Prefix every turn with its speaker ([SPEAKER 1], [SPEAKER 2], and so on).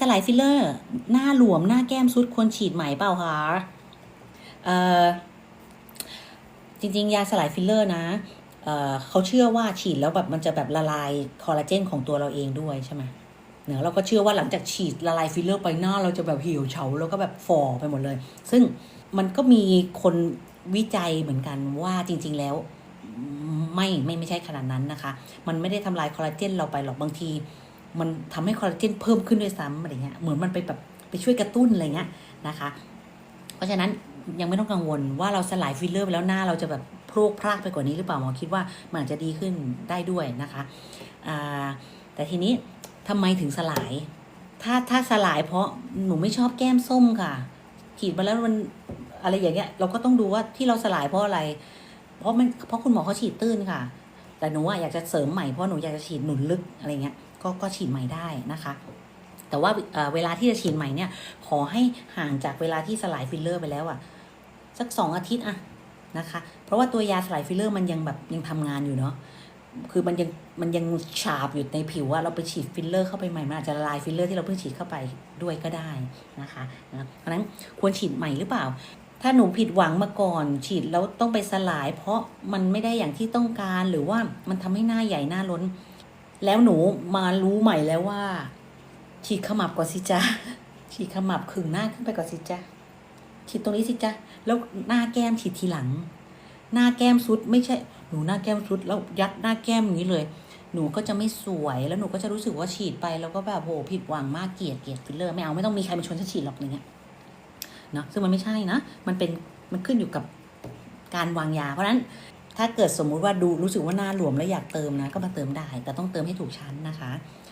[SPEAKER 1] สลายฟิลเลอร์ หน้าหลวมหน้าแก้มซุดควรฉีดไหมเปล่าคะเอ่อจริง ๆ ยาสลายฟิลเลอร์นะเอ่อเขาเชื่อว่าฉีดแล้วแบบมันจะแบบละลายคอลลาเจนของตัวเราเองด้วยใช่ไหมเนอะเราก็เชื่อว่าหลังจากฉีดละลายฟิลเลอร์ไปหน้าเราจะแบบเหี่ยวเฉาแล้วก็แบบฝ่อไปหมดเลย ซึ่งมันก็มีคนวิจัยเหมือนกันว่าจริง ๆ แล้วไม่ไม่ไม่ใช่ขนาดนั้นนะคะ มันไม่ได้ทำลายคอลลาเจนเราไปหรอกบางที มันทำให้คอลลาเจนเพิ่มขึ้นด้วยซ้ำอะไรเงี้ยเหมือนมันไปแบบไปช่วยกระตุ้นอะไรเงี้ยนะคะ เพราะฉะนั้นยังไม่ต้องกังวลว่าเราสลายฟิลเลอร์ไปแล้วหน้าเราจะแบบพรกพรากไปกว่านี้หรือเปล่าหมอคิดว่ามันอาจจะดีขึ้นได้ด้วยนะคะแต่ทีนี้ทำไมถึงสลาย ถ้าถ้าสลายเพราะหนูไม่ชอบแก้มส้มค่ะฉีดมาแล้วมันอะไรอย่างเงี้ยเราก็ต้องดูว่าที่เราสลายเพราะอะไร เพราะมันเพราะคุณหมอเขาฉีดตื้นค่ะ แต่หนูอะอยากจะเสริมใหม่เพราะหนูอยากจะฉีดหนุนลึกอะไรเงี้ย ก็ก็ฉีดใหม่ได้นะคะ แต่ว่าเวลาที่จะฉีดใหม่เนี่ย ขอให้ห่างจากเวลาที่สลายฟิลเลอร์ไปแล้วอะสักสองอาทิตย์อะนะคะ เพราะว่าตัวยาสลายฟิลเลอร์มันยังแบบยังทำงานอยู่เนาะคือมันยังมันยังฉาบอยู่ในผิวอะเราไปฉีดฟิลเลอร์เข้าไปใหม่ มันอาจจะละลายฟิลเลอร์ที่เราเพิ่งฉีดเข้าไปด้วยก็ได้นะคะนะเพราะฉะนั้นควรฉีดใหม่หรือเปล่า ถ้าหนูผิดหวังมาก่อน ฉีดแล้วต้องไปสลาย เพราะมันไม่ได้อย่างที่ต้องการหรือว่ามันทำให้หน้าใหญ่หน้าล้น แล้วหนูมารู้ใหม่แล้วว่าฉีดขมับก่อนสิจ๊ะฉีดขมับขึงหน้าขึ้นไปก่อนสิจ๊ะฉีดตรงนี้สิจ๊ะแล้วหน้าแก้มฉีดทีหลัง หน้าแก้มสุดไม่ใช่หนูหน้าแก้มสุดแล้วยัดหน้าแก้มอย่างนี้เลย หนูก็จะไม่สวยแล้วหนูก็จะรู้สึกว่าฉีดไปแล้วก็แบบโหผิดหวังมากเกลียดเกลียดฟิลเลอร์ไม่เอาไม่ต้องมีใครมาชวนฉันฉีดหรอกอย่างเงี้ยเนาะซึ่งมันไม่ใช่นะ มันเป็นมันขึ้นอยู่กับการวางยา เพราะฉะนั้น ถ้าเกิดสมมุติว่าดูรู้สึกว่าหน้าหลวมแล้วอยากเติมนะ ก็มาเติมได้ แต่ต้องเติมให้ถูกชั้นนะคะ